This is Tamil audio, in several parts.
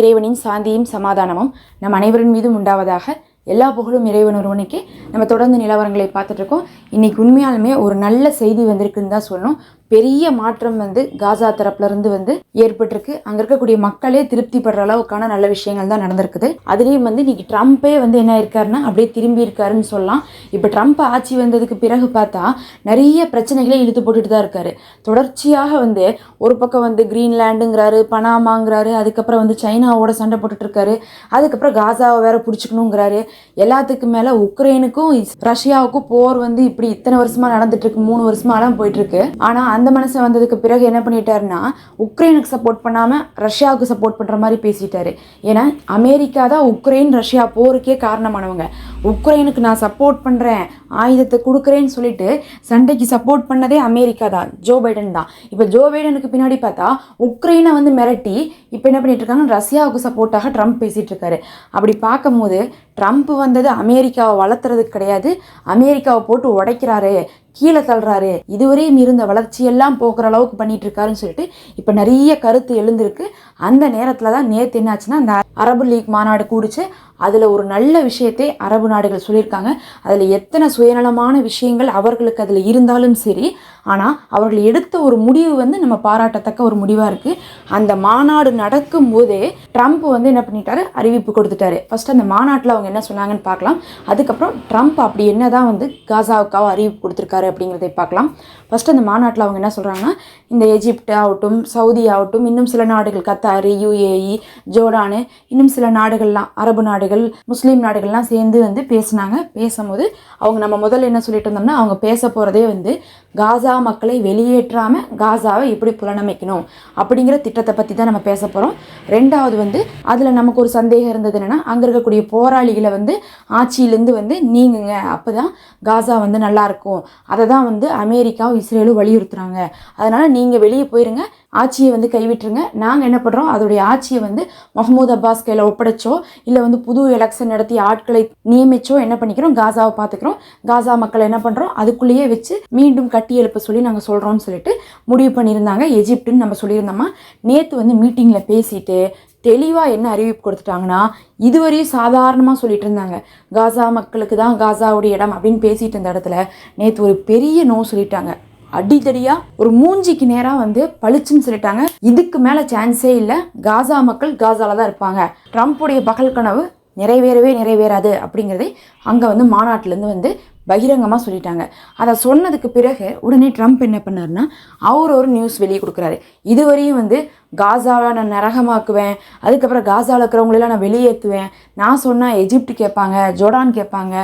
இறைவனின் சாந்தியும் சமாதானமும் நம் அனைவரின் மீதும் உண்டாவதாக எல்லா புகழும் இறைவன் ஒருவனுக்கே. நம்ம தொடர்ந்து நிலவரங்களை பார்த்துட்ருக்கோம் இன்றைக்கி உண்மையாலுமே ஒரு நல்ல செய்தி வந்திருக்குன்னு தான் சொல்லணும். பெரிய மாற்றம் வந்து காசா தரப்புலேருந்து வந்து ஏற்பட்டிருக்கு. அங்கே இருக்கக்கூடிய மக்களே திருப்தி படுற அளவுக்கான நல்ல விஷயங்கள் தான் நடந்திருக்குது. அதுலேயும் வந்து இன்னைக்கு ட்ரம்ப்பே வந்து என்ன இருக்காருன்னா அப்படியே திரும்பி இருக்காருன்னு சொல்லலாம். இப்போ ட்ரம்ப் ஆட்சி வந்ததுக்கு பிறகு பார்த்தா நிறைய பிரச்சனைகளை இழுத்து போட்டுட்டு தான் இருக்காரு. தொடர்ச்சியாக வந்து ஒரு பக்கம் வந்து கிரீன்லேண்டுங்கிறாரு பனாமாங்கிறாரு அதுக்கப்புறம் வந்து சைனாவோட சண்டை போட்டுட்டு இருக்காரு. அதுக்கப்புறம் காசாவை வேற பிடிச்சிக்கணுங்கிறாரு. எல்லாத்துக்கும் மேலே உக்ரைனுக்கும் ரஷ்யாவுக்கும் போர் வந்து இப்படி இத்தனை வருஷமா நடந்துட்டு இருக்கு மூணு வருஷமாலாம் போயிட்டு இருக்கு. ஆனால் அந்த மனுஷன் வந்ததுக்கு பிறகு என்ன பண்ணிட்டாருன்னா உக்ரைனுக்கு சப்போர்ட் பண்ணாமல் ரஷ்யாவுக்கு சப்போர்ட் பண்ணுற மாதிரி பேசிட்டாரு. ஏன்னா அமெரிக்கா தான் உக்ரைன் ரஷ்யா போருக்கே காரணமானவங்க. உக்ரைனுக்கு நான் சப்போர்ட் பண்ணுறேன் ஆயுதத்தை கொடுக்குறேன்னு சொல்லிட்டு சண்டைக்கு சப்போர்ட் பண்ணதே அமெரிக்கா தான். ஜோ பைடன் தான். இப்போ ஜோ பைடனுக்கு பின்னாடி பார்த்தா உக்ரைனை வந்து மிரட்டி இப்போ என்ன பண்ணிட்டு இருக்காங்க ரஷ்யாவுக்கு சப்போர்ட்டாக ட்ரம்ப் பேசிகிட்டு இருக்காரு. அப்படி பார்க்கும்போது ட்ரம்ப் வந்தது அமெரிக்காவை வளர்த்துறதுக்கு கிடையாது. அமெரிக்காவை போட்டு உடைக்கிறாரு கீழே தள்ளுறாரு. இதுவரையும் இருந்த வளர்ச்சியெல்லாம் போக்குற அளவுக்கு பண்ணிட்டு இருக்காருன்னு சொல்லிட்டு இப்போ நிறைய கருத்து எழுந்திருக்கு. அந்த நேரத்தில் தான் நேற்று என்னாச்சுன்னா அந்த அரபு லீக் மாநாடு கூடிச்சு. அதில் ஒரு நல்ல விஷயத்தை அரபு நாடுகள் சொல்லியிருக்காங்க. அதில் எத்தனை சுயநலமான விஷயங்கள் அவர்களுக்கு அதில் இருந்தாலும் சரி ஆனால் அவர்கள் எடுத்த ஒரு முடிவு வந்து நம்ம பாராட்டத்தக்க ஒரு முடிவாக இருக்குது அந்த மாநாடு நடக்கும் போதே ட்ரம்ப் வந்து என்ன பண்ணிட்டாரு? அறிவிப்பு கொடுத்துட்டாரு. ஃபஸ்ட் அந்த மாநாட்டில் அவங்க என்ன சொன்னாங்கன்னு பார்க்கலாம். அதுக்கப்புறம் ட்ரம்ப் அப்படி என்ன தான் வந்து காசாவுக்காக அறிவிப்பு கொடுத்துருக்காரு அப்படிங்கிறதை பார்க்கலாம். ஃபஸ்ட் அந்த மாநாட்டில் அவங்க என்ன சொல்கிறாங்கன்னா இந்த எஜிப்ட் ஆகட்டும் சவுதி ஆகட்டும் இன்னும் சில நாடுகள் கத்தார் யுஏஇ ஜோர்டானு இன்னும் சில நாடுகள்லாம் அரபு நாடுகள் முஸ்லீம் நாடுகள்லாம் சேர்ந்து வந்து பேசினாங்க. பேசும்போது அவங்க நம்ம முதல்ல என்ன சொல்லிட்டு இருந்தோம்னா அவங்க பேச போகிறதே வந்து காசா மக்களை வெளியேற்றாமல் காசாவை எப்படி புலனமைக்கணும் அப்படிங்கிற திட்டத்தை பற்றி தான் நம்ம பேச போகிறோம் ரெண்டாவது வந்து அதில் நமக்கு ஒரு சந்தேகம் இருந்தது என்னென்னா அங்கே இருக்கக்கூடிய போராளிகளை வந்து ஆட்சியிலேருந்து வந்து நீங்குங்க. அப்போ தான் காசா வந்து நல்லாயிருக்கும் அதை தான் வந்து அமெரிக்காவும் இஸ்ரேலும் வலியுறுத்துகிறாங்க அதனால் நீங்கள் வெளியே போயிருங்க ஆட்சியை வந்து கைவிட்டுருங்க. நாங்கள் என்ன பண்ணுறோம் அதோடைய ஆட்சியை வந்து மஹ்மூத் அப்பாஸ் கையில் ஒப்படைச்சோ இல்லை வந்து புது எலெக்ஷன் நடத்தி ஆட்களை நியமிச்சோ என்ன பண்ணிக்கிறோம் காசாவை பார்த்துக்கிறோம். காசா மக்களை என்ன பண்ணுறோம் அதுக்குள்ளேயே வச்சு மீண்டும் கட் கட்டி எழுப்ப சொல்லி நாங்கள் சொல்கிறோம்னு சொல்லிட்டு முடிவு பண்ணியிருந்தாங்க. எஜிப்டுன்னு நம்ம சொல்லியிருந்தோமா? நேற்று வந்து மீட்டிங்கில் பேசிட்டு தெளிவாக என்ன அறிவிப்பு கொடுத்துட்டாங்கன்னா இதுவரையும் சாதாரணமாக சொல்லிட்டு இருந்தாங்க காசா மக்களுக்கு தான் காசாவுடைய இடம் அப்படின்னு பேசிட்டு இருந்த இடத்துல நேற்று ஒரு பெரிய நோ சொல்லிட்டாங்க. அடித்தடியாக ஒரு மூஞ்சிக்கு நேராக வந்து பளிச்சுன்னு சொல்லிட்டாங்க. இதுக்கு மேலே சான்ஸே இல்லை. காசா மக்கள் காசாவில் தான் இருப்பாங்க. ட்ரம்ப்புடைய பகல் கனவு நிறைவேறவே நிறைவேறாது அப்படிங்கிறதே அங்கே வந்து மாநாட்டிலேருந்து வந்து பகிரங்கமாக சொல்லிட்டாங்க. அதை சொன்னதுக்கு பிறகு உடனே ட்ரம்ப் என்ன பண்ணாருன்னா அவர் ஒரு நியூஸ் வெளியே கொடுக்குறாரு. இதுவரையும் வந்து காசாவை நான் நரகமாக்குவேன் அதுக்கப்புறம் காசாவில் இருக்கிறவங்களெல்லாம் நான் வெளியேற்றுவேன். நான் சொன்னால் எஜிப்ட் கேட்பாங்க ஜோர்டான் கேட்பாங்க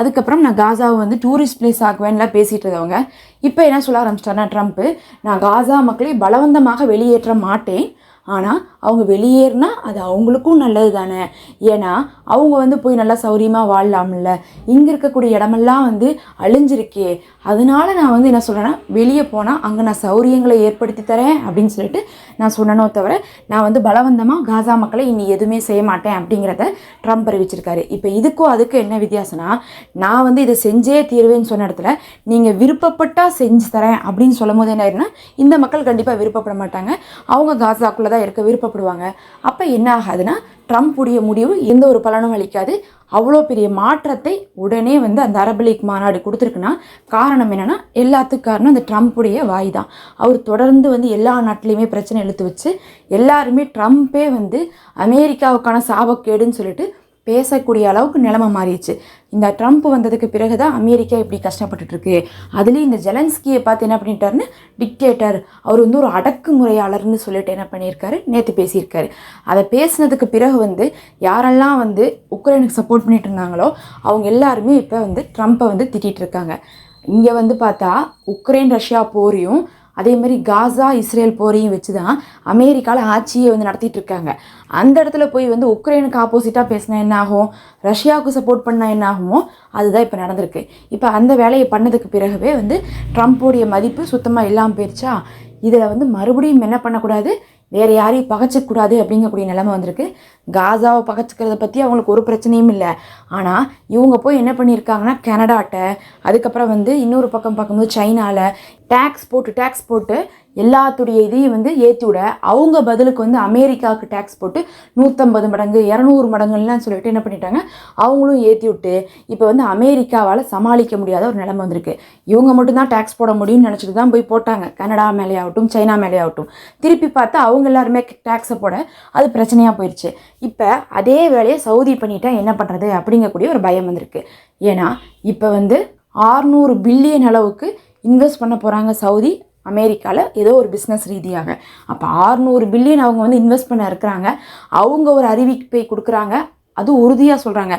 அதுக்கப்புறம் நான் காசாவை வந்து டூரிஸ்ட் பிளேஸ் ஆக்குவேன்லாம் பேசிகிட்டு இருந்தவங்க. இப்போ என்ன சொல்ல ஆரம்பிச்சிட்டாருன்னா ட்ரம்ப்பு நான் காசா மக்களை பலவந்தமாக வெளியேற்ற மாட்டேன். ஆனால் அவங்க வெளியேறினா அது அவங்களுக்கும் நல்லது தானே ஏன்னா அவங்க வந்து போய் நல்லா சௌரியமாக வாழலாம்ல. இங்கே இருக்கக்கூடிய இடமெல்லாம் வந்து அழிஞ்சிருக்கே. அதனால நான் வந்து என்ன சொல்கிறேன்னா வெளியே போனால் அங்கே நான் சௌரியங்களை ஏற்படுத்தி தரேன் அப்படின்னு சொல்லிட்டு நான் சொன்னனோ தவிர நான் வந்து பலவந்தமாக காசா மக்களை இனி எதுவுமே செய்ய மாட்டேன் அப்படிங்கிறத ட்ரம்ப் அறிவிச்சிருக்காரு. இப்போ இதுக்கும் அதுக்கும் என்ன வித்தியாசம்னா நான் வந்து இதை செஞ்சே தீர்வேன்னு சொன்ன இடத்துல நீங்கள் விருப்பப்பட்டா செஞ்சு தரேன் அப்படின்னு சொல்லும் போது என்ன ஆயிருன்னா இந்த மக்கள் கண்டிப்பாக விருப்பப்பட மாட்டாங்க. அவங்க காசாக்குள்ளே தான் இருக்க விருப்பப்படுவாங்க அப்போ என்ன ஆகாதுன்னா ட்ரம்ப்புடைய முடிவு எந்த ஒரு பலனும் அளிக்காது. அவ்வளோ பெரிய மாற்றத்தை உடனே வந்து அந்த அரபு லீக் மாநாடு கொடுத்துருக்குன்னா காரணம் என்னென்னா எல்லாத்துக்கு காரணம் அந்த ட்ரம்ப்புடைய வாய் தான் அவர் தொடர்ந்து வந்து எல்லா நாட்டிலையுமே பிரச்சனை இழுத்து வச்சு எல்லாருமே ட்ரம்ப்பே வந்து அமெரிக்காவுக்கான சாபக்கேடுன்னு சொல்லிட்டு பேசக்கூடிய அளவுக்கு நிலைமை மாறிடுச்சு. இந்த ட்ரம்ப் வந்ததுக்கு பிறகு தான் அமெரிக்கா இப்படி கஷ்டப்பட்டுட்ருக்கு. அதுலேயும் இந்த ஜெலன்ஸ்கியை பார்த்து என்ன பண்ணிட்டாருன்னு டிக்டேட்டர் அவர் வந்து ஒரு அடக்குமுறையாளர்னு சொல்லிட்டு என்ன பண்ணியிருக்காரு? நேற்று பேசியிருக்காரு. அதை பேசினதுக்கு பிறகு வந்து யாரெல்லாம் வந்து உக்ரைனுக்கு சப்போர்ட் பண்ணிட்டு இருந்தாங்களோ அவங்க எல்லாருமே இப்போ வந்து ட்ரம்ப்பை வந்து திட்டிகிட்டு இருக்காங்க இங்கே வந்து பார்த்தா உக்ரைன் ரஷ்யா போரையும் அதே மாதிரி காசா இஸ்ரேல் போரையும் வச்சு தான் அமெரிக்காவில் ஆட்சியை வந்து நடத்திட்டு இருக்காங்க. அந்த இடத்துல போய் வந்து உக்ரைனுக்கு ஆப்போசிட்டாக பேசினா என்ன ஆகும்? ரஷ்யாவுக்கு சப்போர்ட் பண்ணால் என்ன ஆகுமோ அதுதான் இப்போ நடந்திருக்கு. இப்போ அந்த வேலையை பண்ணதுக்கு பிறகுவே வந்து ட்ரம்ப்போடைய மதிப்பு சுத்தமாக இல்லாமல் போயிடுச்சா இதில் வந்து மறுபடியும் என்ன பண்ணக்கூடாது? வேறு யாரையும் பகச்சிக்கூடாது அப்படிங்கக்கூடிய நிலமை வந்திருக்கு. காசாவை பகைச்சிக்கிறத பற்றி அவங்களுக்கு ஒரு பிரச்சனையும் இல்லை. ஆனால் இவங்க போய் என்ன பண்ணியிருக்காங்கன்னா கனடாட்ட அதுக்கப்புறம் வந்து இன்னொரு பக்கம் பார்க்கும்போது சைனாவில் டேக்ஸ் போட்டு டேக்ஸ் போட்டு எல்லாத்துடைய இதையும் வந்து ஏற்றி விட அவங்க பதிலுக்கு வந்து அமெரிக்காவுக்கு டேக்ஸ் போட்டு நூற்றம்பது மடங்கு இரநூறு மடங்குலாம் சொல்லிட்டு என்ன பண்ணிட்டாங்க? அவங்களும் ஏற்றி விட்டு இப்போ வந்து அமெரிக்காவால் சமாளிக்க முடியாத ஒரு நிலைமை வந்திருக்கு. இவங்க மட்டும்தான் டேக்ஸ் போட முடியும்னு நினச்சிட்டு தான் போய் போட்டாங்க. கனடா மேலே ஆகட்டும் சைனா மேலே ஆகட்டும் திருப்பி பார்த்தா அவங்க எல்லாருமே டேக்ஸை போட அது பிரச்சனையாக போயிடுச்சு இப்போ அதே வேலையை சவுதி பண்ணிட்டா என்ன பண்ணுறது அப்படிங்கக்கூடிய ஒரு பயம் வந்திருக்கு. ஏன்னா இப்போ வந்து ஆறுநூறு பில்லியன் அளவுக்கு இன்வெஸ்ட் பண்ண போகிறாங்க சவுதி. அமெரிக்காவில் ஏதோ ஒரு பிஸ்னஸ் ரீதியாக. அப்போ ஆறுநூறு பில்லியன் அவங்க வந்து இன்வெஸ்ட் பண்ண இருக்கிறாங்க. அவங்க ஒரு அறிவிப்பை கொடுக்குறாங்க. அது உறுதியாக சொல்கிறாங்க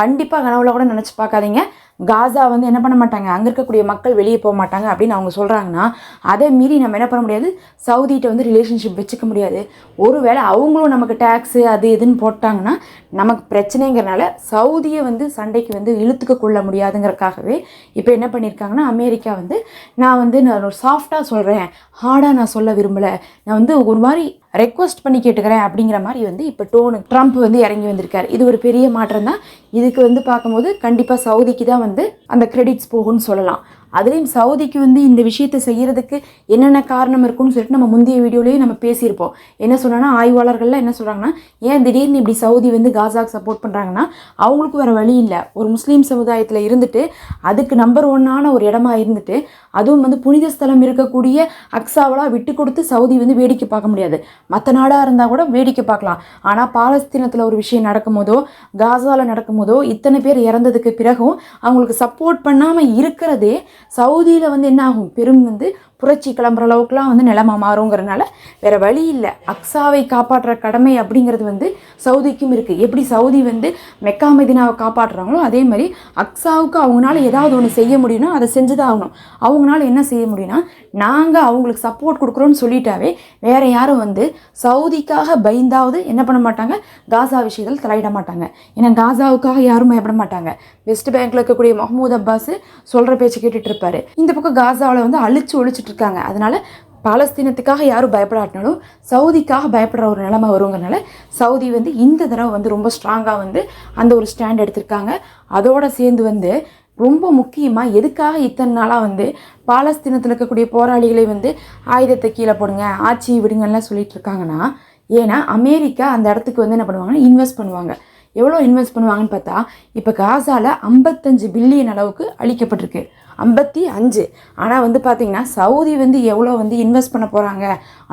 கண்டிப்பாக கனவுல கூட நினச்சி பார்க்காதீங்க. காசா வந்து என்ன பண்ண மாட்டாங்க? அங்கே இருக்கக்கூடிய மக்கள் வெளியே போக மாட்டாங்க அப்படின்னு அவங்க சொல்கிறாங்கன்னா அதை மீறி நம்ம என்ன பண்ண முடியாது? சவுதிகிட்ட வந்து ரிலேஷன்ஷிப் வச்சுக்க முடியாது. ஒருவேளை அவங்களும் நமக்கு டேக்ஸு அது இதுன்னு போட்டாங்கன்னா நமக்கு பிரச்சனைங்கிறனால சவுதியை வந்து சண்டைக்கு வந்து இழுத்துக்க கொள்ள முடியாதுங்கிறக்காகவே இப்போ என்ன பண்ணியிருக்காங்கன்னா அமெரிக்கா வந்து நான் வந்து நான் ஒரு சாஃப்டாக சொல்கிறேன் ஹார்டாக நான் சொல்ல விரும்பலை. நான் வந்து ஒரு மாதிரி ரெக்வஸ்ட் பண்ணி கேட்டுக்கிறேன் அப்படிங்கிற மாதிரி வந்து இப்போ டோனு ட்ரம்ப் வந்து இறங்கி வந்திருக்காரு. இது ஒரு பெரிய மாற்றம் தான். இதுக்கு வந்து பார்க்கும்போது கண்டிப்பாக சவுதிக்கு தான் வந்து அந்த கிரெடிட்ஸ் போகும்னு சொல்லலாம். அதுலேயும் சவுதிக்கு வந்து இந்த விஷயத்தை செய்கிறதுக்கு என்னென்ன காரணம் இருக்குன்னு சொல்லிட்டு நம்ம முந்தைய வீடியோலேயே நம்ம பேசியிருப்போம். என்ன சொன்னோன்னா ஆய்வாளர்கள்லாம் என்ன சொல்கிறாங்கன்னா ஏன் திடீர்னு இப்படி சவுதி வந்து காசாக்கு சப்போர்ட் பண்ணுறாங்கன்னா அவங்களுக்கு வேறு வழி இல்லை. ஒரு முஸ்லீம் சமுதாயத்தில் இருந்துட்டு அதுக்கு நம்பர் ஒன்னான ஒரு இடமா இருந்துட்டு அதுவும் வந்து புனித ஸ்தலம் இருக்கக்கூடிய அக்ஸாவெலாம் விட்டு கொடுத்து சவுதி வந்து வேடிக்கை பார்க்க முடியாது. மற்ற நாடாக இருந்தால் கூட வேடிக்கை பார்க்கலாம். ஆனால் பாலஸ்தீனத்தில் ஒரு விஷயம் நடக்கும்போதோ காசாவில் நடக்கும்போதோ இத்தனை பேர் இறந்ததுக்கு பிறகும் அவங்களுக்கு சப்போர்ட் பண்ணாமல் இருக்கிறதே சவுதியில் வந்து என்ன ஆகும் பெரும் வந்து புரட்சி கிளம்புற அளவுக்குலாம் வந்து நிலைமை மாறுங்கிறனால வேற வழி இல்லை. அக்ஸாவை காப்பாற்றுற கடமை அப்படிங்கிறது வந்து சவுதிக்கும் இருக்குது எப்படி சவுதி வந்து மெக்கா மதினாவை காப்பாற்றுறாங்களோ அதே மாதிரி அக்ஸாவுக்கு அவங்களால ஏதாவது ஒன்று செய்ய முடியும்னா அதை செஞ்சு தான் ஆகணும். அவங்களால என்ன செய்ய முடியும்னா நாங்கள் அவங்களுக்கு சப்போர்ட் கொடுக்குறோன்னு சொல்லிட்டாவே வேற யாரும் வந்து சவுதிக்காக பயந்தாவது என்ன பண்ண மாட்டாங்க? காசா விஷயத்தில் தலையிட மாட்டாங்க. ஏன்னா காசாவுக்காக யாரும் பயப்பட மாட்டாங்க. வெஸ்ட் பேங்க்ல இருக்கக்கூடிய மஹமூத் அப்பாஸ் சொல்கிற பேச்சு கேட்டுட்டு இருப்பாரு. இந்த பக்கம் காசாவில் வந்து அழிச்சு ஒழிச்சிட்டு இருக்காங்க அதனால பாலஸ்தீனத்துக்காக யாரும் பயப்படாட்டினாலும் சவுதிக்காக பயப்படுற ஒரு நிலைமை வருங்கிறனால சவுதி வந்து இந்த தடவை வந்து ரொம்ப ஸ்ட்ராங்காக வந்து அந்த ஒரு ஸ்டாண்ட் எடுத்திருக்காங்க. அதோட சேர்ந்து வந்து ரொம்ப முக்கியமாக எதுக்காக இத்தனை நாளாக வந்து பாலஸ்தீனத்தில் இருக்கக்கூடிய போராளிகளை வந்து ஆயுதத்தை கீழே போடுங்க ஆட்சி விடுங்கலாம் சொல்லிட்டு இருக்காங்கன்னா ஏன்னா அமெரிக்கா அந்த இடத்துக்கு வந்து என்ன பண்ணுவாங்கன்னா இன்வெஸ்ட் பண்ணுவாங்க. எவ்வளோ இன்வெஸ்ட் பண்ணுவாங்கன்னு பார்த்தா இப்போ காசாவில் ஐம்பத்தஞ்சு பில்லியன் அளவுக்கு அளிக்கப்பட்டிருக்கு ஐம்பத்தி அஞ்சு. ஆனால் வந்து பார்த்தீங்கன்னா சவுதி வந்து எவ்வளோ வந்து இன்வெஸ்ட் பண்ண போகிறாங்க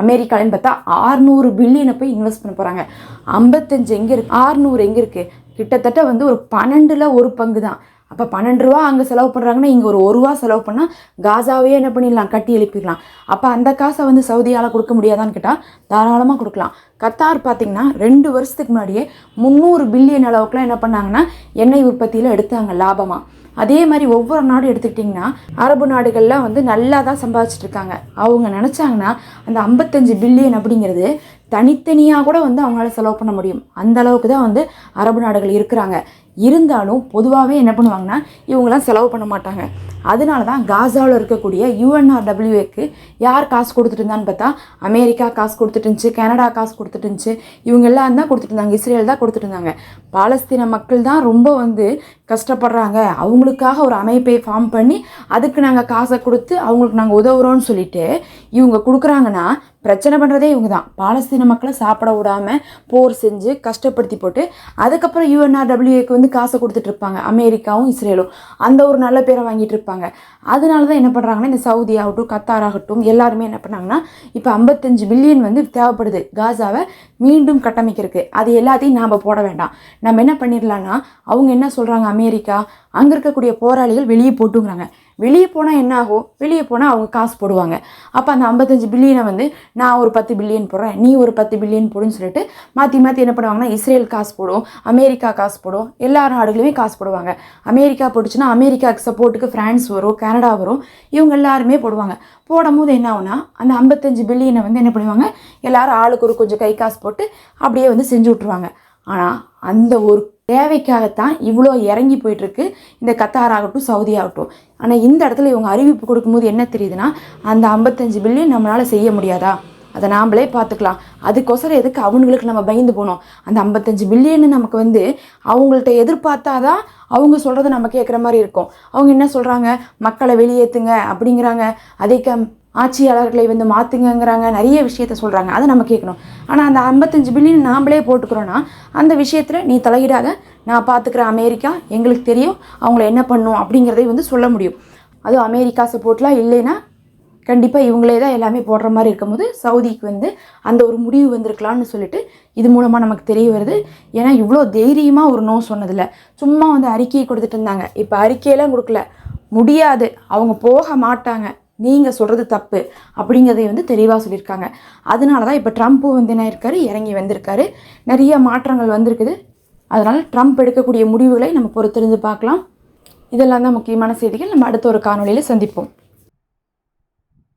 அமெரிக்காலன்னு பார்த்தா ஆறுநூறு பில்லியனை போய் இன்வெஸ்ட் பண்ண போகிறாங்க ஐம்பத்தஞ்சு எங்கே இருக்குது ஆறுநூறு எங்கே இருக்குது கிட்டத்தட்ட வந்து ஒரு பன்னெண்டில் ஒரு பங்கு தான். அப்போ பன்னெண்டு ரூபா அங்கே செலவு பண்ணுறாங்கன்னா இங்கே ஒரு ஒரு ரூபா செலவு பண்ணால் காசாவே என்ன பண்ணிடலாம்? கட்டி எழுப்பிடலாம். அப்போ அந்த காசை வந்து சவுதியால் கொடுக்க முடியாதான்னு கேட்டால் தாராளமாக கொடுக்கலாம். கத்தார் பார்த்திங்கன்னா ரெண்டு வருஷத்துக்கு முன்னாடியே முந்நூறு பில்லியன் அளவுக்குலாம் என்ன பண்ணாங்கன்னா எண்ணெய் உற்பத்தியில் எடுத்தாங்க லாபமாக அதே மாதிரி ஒவ்வொரு நாடும் எடுத்துக்கிட்டிங்கன்னா அரபு நாடுகள்லாம் வந்து நல்லா தான் சம்பாதிச்சிட்டு இருக்காங்க. அவங்க நினச்சாங்கன்னா அந்த ஐம்பத்தஞ்சு பில்லியன் அப்படிங்கிறது தனித்தனியாக கூட வந்து அவங்களால செலவு பண்ண முடியும். அந்த அளவுக்கு தான் வந்து அரபு நாடுகள் இருக்கிறாங்க. இருந்தாலும் பொதுவாகவே என்ன பண்ணுவாங்கன்னா இவங்களாம் செலவு பண்ண மாட்டாங்க. அதனால தான் காசாவில் இருக்கக்கூடிய யூஎன்ஆர்டபிள்யூஏக்கு யார் காசு கொடுத்துட்டு இருந்தான்னு பார்த்தா அமெரிக்கா காசு கொடுத்துட்டு இருந்துச்சு கனடா காசு கொடுத்துட்டு இருந்துச்சு இவங்க எல்லாம் தான் கொடுத்துட்டு இருந்தாங்க. இஸ்ரேல் தான் கொடுத்துட்டு இருந்தாங்க. பாலஸ்தீன மக்கள் தான் ரொம்ப வந்து கஷ்டப்படுறாங்க. அவங்களுக்காக ஒரு அமைப்பை ஃபார்ம் பண்ணி அதுக்கு நாங்கள் காசை கொடுத்து அவங்களுக்கு நாங்கள் உதவுறோன்னு சொல்லிட்டு இவங்க கொடுக்குறாங்கன்னா பிரச்சனை பண்ணுறதே இவங்க தான் பாலஸ்தீன மக்களை சாப்பிட விடாமல் போர் செஞ்சு கஷ்டப்படுத்தி போட்டு அதுக்கப்புறம் யூஎன்ஆர்டபிள்யூஏக்கு வந்து காசை கொடுத்துட்டு இருப்பாங்க. அமெரிக்காவும் இஸ்ரேலும். அந்த ஒரு நல்ல பேரை வாங்கிட்டு இருப்பாங்க. அதனால தான் என்ன பண்ணுறாங்கன்னா இந்த சவுதி ஆகட்டும் கத்தார் ஆகட்டும் எல்லாருமே என்ன பண்ணாங்கன்னா இப்போ ஐம்பத்தஞ்சு பில்லியன் வந்து தேவைப்படுது காசாவை மீண்டும் கட்டமைக்கிறதுக்கு. அது எல்லாத்தையும் நாம் போட வேண்டாம். நம்ம என்ன பண்ணிடலான்னா அவங்க என்ன சொல்கிறாங்க அமெரிக்கா அங்கே இருக்கக்கூடிய போராளிகள் வெளியே போட்டுங்கிறாங்க. வெளியே போனால் என்ன ஆகும் வெளியே போனால் அவங்க காசு போடுவாங்க. அப்போ அந்த ஐம்பத்தஞ்சு பில்லியனை வந்து நான் ஒரு பத்து பில்லியன் போடுறேன் நீ ஒரு பத்து பில்லியன் போடுன்னு சொல்லிட்டு மாற்றி மாற்றி என்ன பண்ணுவாங்கன்னா இஸ்ரேல் காசு போடும் அமெரிக்கா காசு போடும் எல்லா நாடுகளுமே காசு போடுவாங்க. அமெரிக்கா போட்டுச்சுன்னா அமெரிக்காவுக்கு சப்போர்ட்டுக்கு ஃப்ரான்ஸ் வரும் கனடா வரும் இவங்க எல்லாருமே போடுவாங்க. போடும்போது என்ன ஆகுனா அந்த ஐம்பத்தஞ்சு பில்லியனை வந்து என்ன பண்ணுவாங்க எல்லோரும் ஆளுக்கு ஒரு கொஞ்சம் கை காசு போட்டு அப்படியே வந்து செஞ்சு விட்ருவாங்க ஆனால் அந்த ஒரு தேவைக்காகத்தான் இவ்வளோ இறங்கி போயிட்டுருக்கு. இந்த கத்தார் ஆகட்டும் சவுதி ஆகட்டும். ஆனால் இந்த இடத்துல இவங்க அறிவிப்பு கொடுக்கும்போது என்ன தெரியுதுன்னா அந்த ஐம்பத்தஞ்சு பில்லியன் நம்மளால் செய்ய முடியாதா? அதை நாம்ளே பார்த்துக்கலாம். அதுக்கோசரம் எதுக்கு அவங்களுக்கு நம்ம பயந்து போனோம்? அந்த ஐம்பத்தஞ்சு பில்லியன் நமக்கு வந்து அவங்கள்ட்ட எதிர்பார்த்தாதான் அவங்க சொல்கிறத நம்ம கேட்குற மாதிரி இருக்கும். அவங்க என்ன சொல்கிறாங்க மக்களை வெளியேற்றுங்க அப்படிங்கிறாங்க. அதே க ஆட்சியாளர்களை வந்து மாற்றுங்கங்கிறாங்க நிறைய விஷயத்த சொல்கிறாங்க அதை நம்ம கேட்கணும். ஆனால் அந்த ஐம்பத்தஞ்சு பில்லியன் நாம்ளே போட்டுக்கிறோன்னா அந்த விஷயத்தில் நீ தலையிடாத நான் பார்த்துக்கிறேன் அமெரிக்கா எங்களுக்கு தெரியும் அவங்கள என்ன பண்ணும் அப்படிங்கிறதை வந்து சொல்ல முடியும். அதுவும் அமெரிக்கா சப்போர்ட்லாம் இல்லைன்னா கண்டிப்பாக இவங்களே தான் எல்லாமே போடுற மாதிரி இருக்கும்போது சவுதிக்கு வந்து அந்த ஒரு முடிவு வந்திருக்கலாம்னு சொல்லிட்டு இது மூலமாக நமக்கு தெரிய வருது. ஏன்னா இவ்வளோ தைரியமாக ஒரு நோ சொன்னதில்ல சும்மா வந்து அறிக்கையை கொடுத்துட்டு இருந்தாங்க. இப்போ அறிக்கையெல்லாம் கொடுக்கல. முடியாது. அவங்க போக மாட்டாங்க. நீங்கள் சொல்கிறது தப்பு அப்படிங்கிறதை வந்து தெளிவாக சொல்லியிருக்காங்க. அதனால தான் இப்போ ட்ரம்ப்பும் வந்து என்ன இருக்காரு இறங்கி வந்திருக்காரு. நிறைய மாற்றங்கள் வந்திருக்குது. அதனால் ட்ரம்ப் எடுக்கக்கூடிய முடிவுகளை நம்ம பொறுத்திருந்து பார்க்கலாம். இதெல்லாம் தான் முக்கியமான செய்திகள். நம்ம அடுத்த ஒரு காணொலியில் சந்திப்போம்.